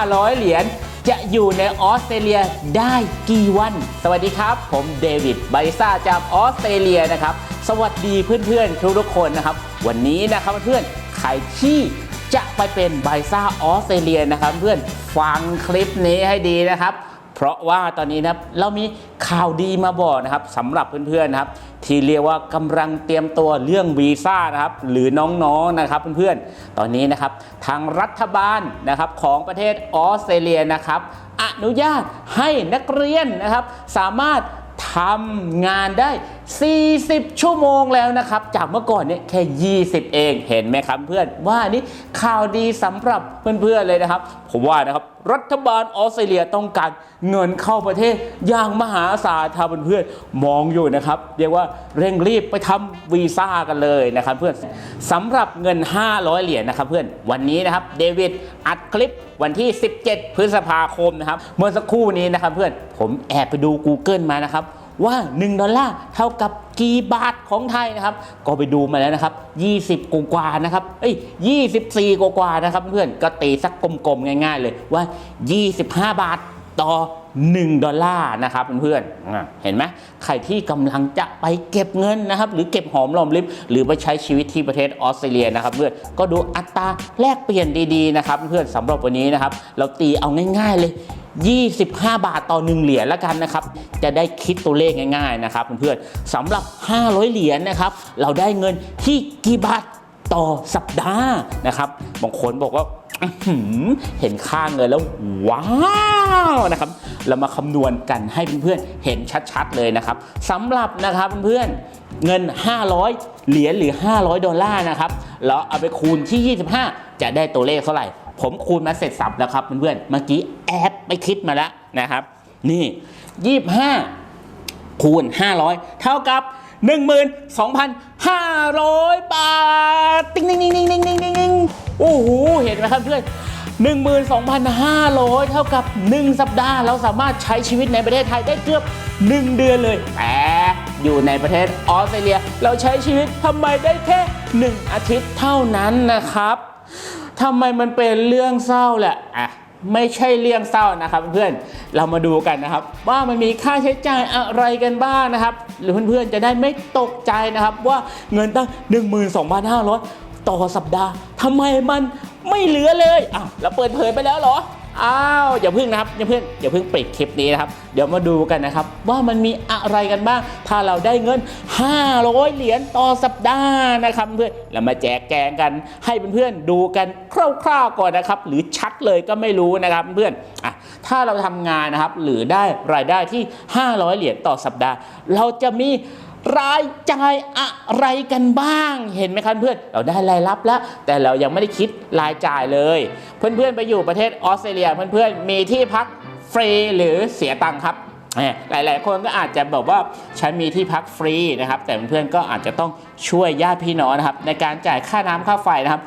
500 เหรียญจะอยู่ในออสเตรเลียได้กี่วัน สวัสดีครับ ผมเดวิดบาริซ่าจากออสเตรเลียนะครับ สวัสดีเพื่อนๆ ทุกๆคนนะครับ วันนี้นะครับเพื่อนๆใครที่จะไปเป็นบาริซ่าออสเตรเลียนะครับ เพื่อนฟังคลิปนี้ให้ดีนะครับ เพราะว่าตอนนี้นะเรามี ข่าวดีมาบอกนะครับสำหรับเพื่อนๆนะครับที่เรียกว่ากำลังเตรียมตัวเรื่องวีซ่านะครับหรือน้องๆนะครับเพื่อนๆ ตอนนี้นะครับทางรัฐบาลนะครับของประเทศออสเตรเลียนะครับอนุญาตให้นักเรียนนะครับสามารถทำงานได้ 40 ชั่วโมงแล้วนะครับ จากเมื่อก่อนเนี่ยแค่ 20 เองเห็นไหมครับเพื่อนว่านี่ข่าวดีสำหรับเพื่อนๆเลยนะครับ ผมว่านะครับรัฐบาลออสเตรเลียต้องการเงินเข้าประเทศอย่างมหาศาลถ้าเพื่อนๆมองอยู่นะครับ เรียกว่าเร่งรีบไปทำวีซ่ากันเลยนะครับเพื่อนสำหรับเงิน 500 เหรียญนะครับเพื่อนวันนี้นะครับเดวิดอัดคลิปวันที่ 17 พฤษภาคมนะครับ เมื่อสักครู่นี้นะครับเพื่อนผมแอบไปดู Google มานะครับ ว่า 1 ดอลลาร์เท่ากับกี่บาทของไทยนะครับ ก็ไปดูมาแล้วนะครับ 20 กว่ากว่านะครับเอ้ย24กว่ากว่านะครับเพื่อนก็ตีสักกลมๆง่าย ๆ เลยว่า 25 บาท ต่อ 1 ดอลลาร์นะครับเพื่อนๆเห็นไหมใครที่กำลังจะไปเก็บเงินนะครับ หรือเก็บหอมรอมริบหรือไปใช้ชีวิตที่ประเทศออสเตรเลียนะครับ เพื่อนก็ดูอัตราแลกเปลี่ยนดีๆนะครับ เพื่อนสำหรับวันนี้นะครับ เราตีเอาง่าย ๆ เลย 25 บาทต่อ 1 เหรียญแล้วกันนะครับ จะได้คิดตัวเลขง่าย ๆ นะครับเพื่อนๆสำหรับ 500 เหรียญนะครับ เราได้เงินที่กี่บาท ต่อสัปดาห์นะครับบางคนบอกว่าเห็นค่าเงินแล้วว้าวนะครับ เรามาคำนวณกันให้เพื่อนๆเห็นชัดๆเลยนะครับสำหรับนะครับเพื่อนๆเงิน 500 เหรียญหรือ 500 ดอลลาร์นะครับเราเอาไปคูณที่ 25 จะได้ตัวเลขเท่าไหร่ ผมคูณมาเสร็จสับแล้วครับเพื่อนๆเมื่อกี้แอบไปคิดมาแล้วนะครับ นี่ 25 คูณ 500 เท่ากับ 12,500 บาท ติ๊งติ๊งติ๊งติ๊งติ๊งติ๊งติ๊งโอ้โห เห็นไหมครับเพื่อน12,500 เท่ากับ 1 สัปดาห์ เราสามารถใช้ชีวิตในประเทศไทยได้เกือบ 1 เดือนเลย แต่อยู่ในประเทศออสเตรเลีย เราใช้ชีวิตทำไมได้แค่ 1 อาทิตย์เท่านั้นนะครับทำไมมันเป็นเรื่องเศร้าแหละอะ ไม่ใช่เรื่องเศร้านะครับเพื่อนๆเรามาดูกันนะครับ ว่ามันมีค่าใช้จ่ายอะไรกันบ้างนะครับ หรือเพื่อนๆจะได้ไม่ตกใจนะครับ ว่าเงินตั้ง 12,500 ต่อสัปดาห์ทำไมมันไม่เหลือเลยอะเราเปิดเผยไปแล้วเหรอ อ้าวอย่าเพิ่งนะครับอย่าเพิ่งอย่าเพิ่งปิดคลิปนี้นะครับ เดี๋ยวมาดูกันนะครับ ว่ามันมีอะไรกันบ้าง ถ้าเราได้เงิน 500 เหรียญต่อสัปดาห์นะครับเพื่อนเรามาแจกแกงกันให้เพื่อนๆดูกันคร่าวๆก่อนนะครับ หรือชัดเลยก็ไม่รู้นะครับเพื่อนอะถ้าเราทำงานนะครับหรือได้รายได้ที่ 500 เหรียญต่อสัปดาห์ เราจะมี รายจ่ายอะไรกันบ้าง เห็นไหมครับเพื่อนเราได้รายรับแล้ว แต่เรายังไม่ได้คิดรายจ่ายเลย เพื่อนๆไปอยู่ประเทศออสเตรเลียเพื่อนๆมีที่พักฟรีหรือเสียตังค์ครับหมหลาย ๆ คนก็อาจจะบอกว่าฉันมีที่พักฟรีนะครับ แต่เพื่อนๆก็อาจจะต้องช่วยญาติพี่น้องนะครับ ในการจ่ายค่าน้ำค่าไฟนะครับ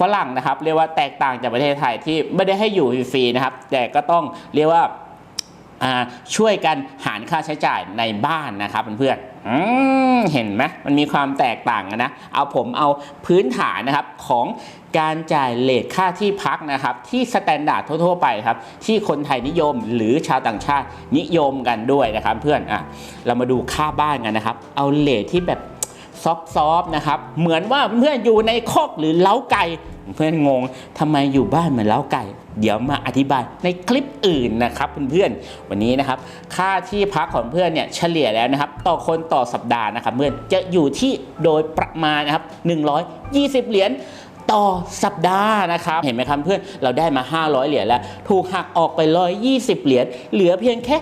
ฝรั่งนะครับ เรียกว่าแตกต่างจากประเทศไทยที่ไม่ได้ให้อยู่ฟรีนะครับ แต่ก็ต้องเรียกว่า ช่วยกันหารค่าใช้จ่ายในบ้านนะครับเพื่อนๆเห็นไหมมันมีความแตกต่างกันนะ เอาผมเอาพื้นฐานนะครับของการจ่ายเลทค่าที่พักนะครับ ที่สแตนดาร์ดทั่วๆไปครับ ที่คนไทยนิยมหรือชาวต่างชาตินิยมกันด้วยนะครับเพื่อนอะเรามาดูค่าบ้านกันนะครับ เอาเลทที่แบบซอฟๆนะครับ เหมือนว่าเพื่อนอยู่ในคอกหรือเล้าไก่ เพื่อนงงทำไมอยู่บ้านเหมือนเล้าไก่ เดี๋ยวมาอธิบายในคลิปอื่นนะครับเพื่อนๆวันนี้นะครับ ค่าที่พักของเพื่อนเนี่ยเฉลี่ยแล้วนะครับ ต่อคนต่อสัปดาห์นะครับเพื่อนจะอยู่ที่โดยประมาณนะครับ120 เหรียญต่อสัปดาห์นะครับ เห็นไหมครับเพื่อนเราได้มา 500 เหรียญแล้ว ถูกหักออกไป 120 เหรียญเหลือเพียงแค่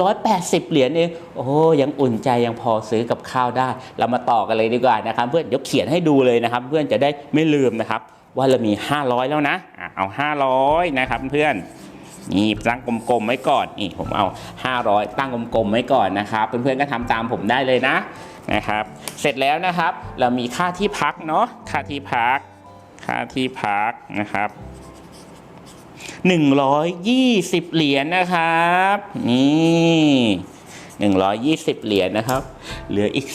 380 เหรียญเองโอ้ยังอุ่นใจยังพอซื้อกับข้าวได้ เรามาต่อกันเลยดีกว่านะครับ เพื่อนเดี๋ยวเขียนให้ดูเลยนะครับ เพื่อนจะได้ไม่ลืมนะครับ ว่าเรามี 500 แล้วนะอะเอา 500 นะครับเพื่อนนี่ตั้งกลมๆไว้ก่อนนี่ผมเอา 500 ตั้งกลมๆไว้ก่อนนะครับเพื่อนๆก็ทำตามผมได้เลยนะนะครับ เสร็จแล้วนะครับ เรามีค่าที่พักเนาะค่าที่พัก ค่าที่พักนะครับ120 เหรียญนะครับ นี่120 เหรียญนะครับ เหลืออีก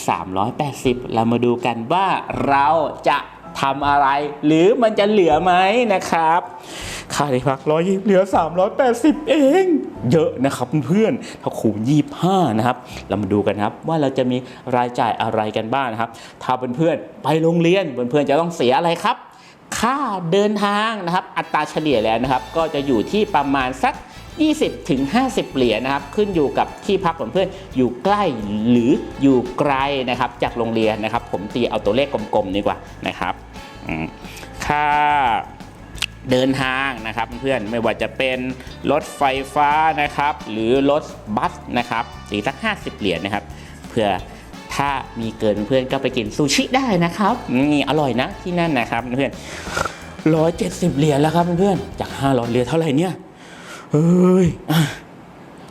380 เรามาดูกันว่าเราจะ ทำอะไร หรือมันจะเหลือไหมนะครับค่าที่พักร้อยเหลือ 380 เอง เยอะนะครับเพื่อนถ้าคูณ25 นะครับ เรามาดูกันครับว่าเราจะมีรายจ่ายอะไรกันบ้างนะครับ ถ้าเพื่อนๆไปโรงเรียนเพื่อนๆจะต้องเสียอะไรครับ ค่าเดินทางนะครับ อัตราเฉลี่ยแล้วนะครับ ก็จะอยู่ที่ประมาณสัก 20ถึง50 เหรียญนะครับขึ้นอยู่กับที่พักของเพื่อนอยู่ใกล้หรืออยู่ไกลนะครับจากโรงเรียนนะครับ ผมตีเอาตัวเลขกลมๆดีกว่านะครับค่าเดินทางนะครับเพื่อนไม่ว่าจะเป็นรถไฟฟ้านะครับ หรือรถบัสนะครับตีสัก 50 เหรียญนะครับเพื่อถ้ามีเกินเพื่อนก็ไปกินซูชิได้นะครับนี่อร่อยนะที่นั่นนะครับเพื่อนร้อยเหรียญแล้วครับเพื่อนจากห้าร้อยเหรียญเท่าไหร่เนี่ย เฮ้ย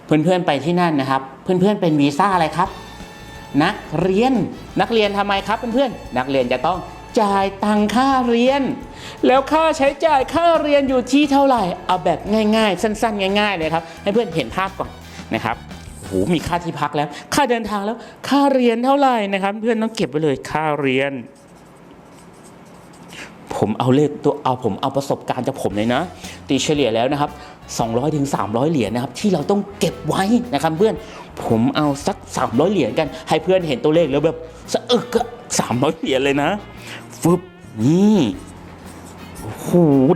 เพื่อนๆไปที่นั่นนะครับ เพื่อนๆเป็นวีซ่าอะไรครับ นักเรียนนักเรียนทำไมครับเพื่อนๆนักเรียนจะต้องจ่ายตังค่าเรียน แล้วค่าใช้จ่ายค่าเรียนอยู่ที่เท่าไหร่เอาแบบง่ายๆ สั้นๆ ง่าย ๆ เลยครับ ให้เพื่อนเห็นภาพก่อนนะครับโอ้โหมีค่าที่พักแล้ว ค่าเดินทางแล้ว ค่าเรียนเท่าไหร่นะครับ เพื่อนต้องเก็บไว้เลยค่าเรียน ผมเอาเลขตัวเอาผมเอาประสบการณ์จากผมเลยนะตีเฉลี่ยแล้วนะครับ 200ถึง300 เหรียญนะครับที่เราต้องเก็บไว้นะครับเพื่อนผมเอาสัก 300 เหรียญกัน ให้เพื่อนเห็นตัวเลขแล้วแบบสะอึกอะ300 เหรียญเลยนะฟึบนี่โอ้โห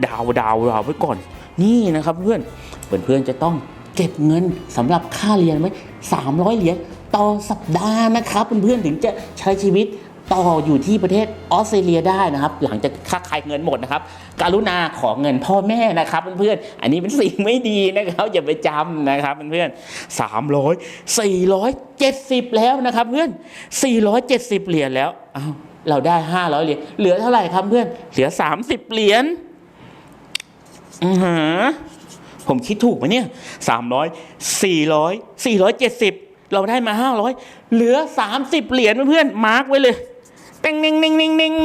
ดาวดาวดาวไว้ก่อน นี่นะครับเพื่อนเพื่อนเพื่อนจะต้องเก็บเงินสำหรับค่าเรียนไว้300 เหรียญต่อสัปดาห์นะครับเพื่อนๆถึงจะใช้ชีวิต ต่ออยู่ที่ประเทศออสเตรเลียได้นะครับ หลังจากค่าขายเงินหมดนะครับการุณาขอเงินพ่อแม่นะครับเพื่อนๆอันนี้เป็นสิ่งไม่ดีนะครับอย่าไปจำนะครับเพื่อนๆสามร้อยสี่ร้อยเจ็ดสิบแล้วนะครับ เพื่อนสี่ร้อยเจ็ดสิบเหรียญแล้วอ้าวเราได้ห้าร้อยเหรียญเหลือเท่าไหร่ครับเพื่อนเหลือสามสิบเหรียญอือฮะผมคิดถูกไหมเนี่ยสามร้อยสี่ร้อยสี่ร้อยเจ็ดสิบเราได้มาห้าร้อยเหลือสามสิบเหรียญเพื่อนๆมาร์กไว้เลย เต็งเน่งเน่งเน่งเน่ง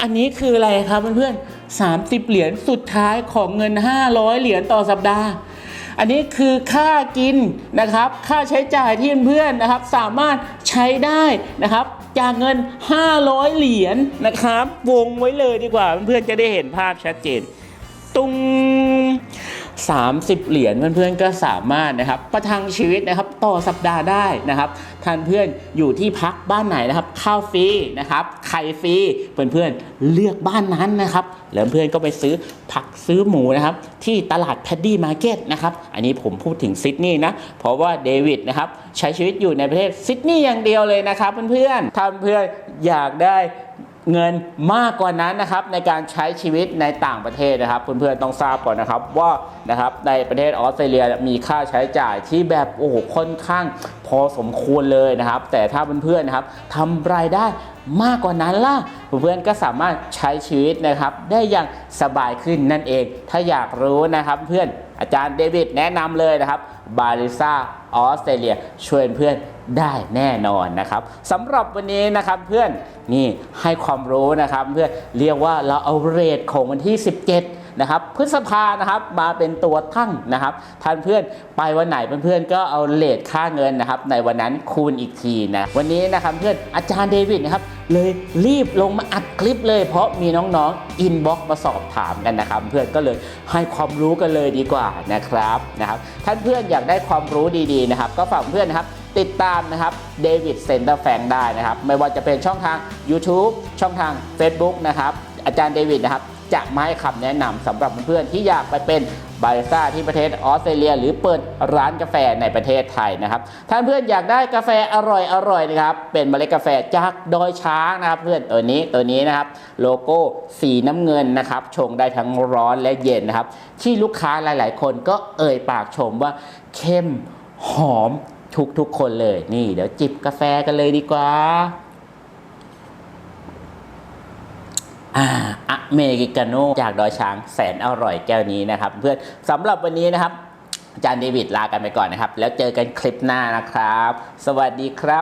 อันนี้คืออะไรครับเพื่อนๆสามสิบเหรียญสุดท้ายของเงิน 500 เหรียญต่อสัปดาห์ อันนี้คือค่ากินนะครับ ค่าใช้จ่ายที่เพื่อนๆนะครับ สามารถใช้ได้นะครับ จากเงิน 500 เหรียญนะครับ วงไว้เลยดีกว่าเพื่อนๆจะได้เห็นภาพชัดเจน ตุง 30 เหรียญเพื่อนๆก็สามารถนะครับประทังชีวิตนะครับต่อสัปดาห์ได้นะครับท่านเพื่อนอยู่ที่พักบ้านไหนนะครับข้าวฟรีนะครับไข่ฟรีเพื่อนๆเลือกบ้านนั้นนะครับแล้วเพื่อนก็ไปซื้อผักซื้อหมูนะครับที่ตลาดแพดดี้มาร์เก็ตนะครับอันนี้ผมพูดถึงซิดนีย์นะเพราะว่าเดวิดนะครับใช้ชีวิตอยู่ในประเทศซิดนีย์อย่างเดียวเลยนะครับเพื่อนๆถ้าเพื่อนอยากได้ เงินมากกว่านั้นนะครับในการใช้ชีวิตในต่างประเทศนะครับเพื่อนๆต้องทราบก่อนนะครับว่านะครับในประเทศออสเตรเลียมีค่าใช้จ่ายที่แบบโอ้โหค่อนข้างพอสมควรเลยนะครับ แต่ถ้าเพื่อนๆนะครับทำรายได้มากกว่านั้นล่ะเพื่อนๆก็สามารถใช้ชีวิตนะครับได้อย่างสบายขึ้นนั่นเอง ถ้าอยากรู้นะครับเพื่อนอาจารย์เดวิดแนะนำเลยนะครับบาริซ่าออสเตรเลียชวยเพื่อน ได้แน่นอนนะครับสำหรับวันนี้นะครับเพื่อนนี่ให้ความรู้นะครับเพื่อนเรียกว่าเราเอาเรทของวันที่ 17นะครับพฤษภานะครับมาเป็นตัวตั้งนะครับท่านเพื่อนไปวันไหนเพื่อนๆก็เอาเลทค่าเงินนะครับ ในวันนั้นคูณอีกทีนะวันนี้นะครับเพื่อนอาจารย์เดวิดนะครับเลยรีบลงมาอัด คลิปเลยเพราะมีน้องๆอินบ็อกมาสอบถามกันนะครับ เพื่อนก็เลยให้ความรู้กันเลยดีกว่านะครับนะครับท่านเพื่อนอยากได้ความรู้ดีๆนะครับ ก็ฝากเพื่อนนะครับติดตามนะครับเดวิดเซนเตอร์แฟงได้นะครับ ไม่ว่าจะเป็นช่องทาง YouTube ช่องทาง Facebook นะครับ อาจารย์เดวิดนะครับจะมาให้คำแนะนำสำหรับเพื่อนๆที่อยากไปเป็น บาริสต้าที่ประเทศออสเตรเลีย หรือเปิดร้านกาแฟในประเทศไทยนะครับท่านเพื่อนอยากได้กาแฟอร่อยๆนะครับเป็นเมล็ดกาแฟจากดอยช้างนะครับเพื่อนตัวนี้ตัวนี้นะครับโลโก้สีน้ำเงินนะครับชงได้ทั้งร้อนและเย็นนะครับที่ลูกค้าหลาย ๆ คนก็เอ่ยปากชมว่าเข้มหอมทุกๆคนเลยนี่ เดี๋ยวจิบกาแฟกันเลยดีกว่า อ่า เมริกาโน่จากดอยช้างแสนอร่อยแก้วนี้นะครับ เพื่อนสำหรับวันนี้นะครับจานเดวิดลากันไปก่อนนะครับ แล้วเจอกันคลิปหน้านะครับ สวัสดีครับ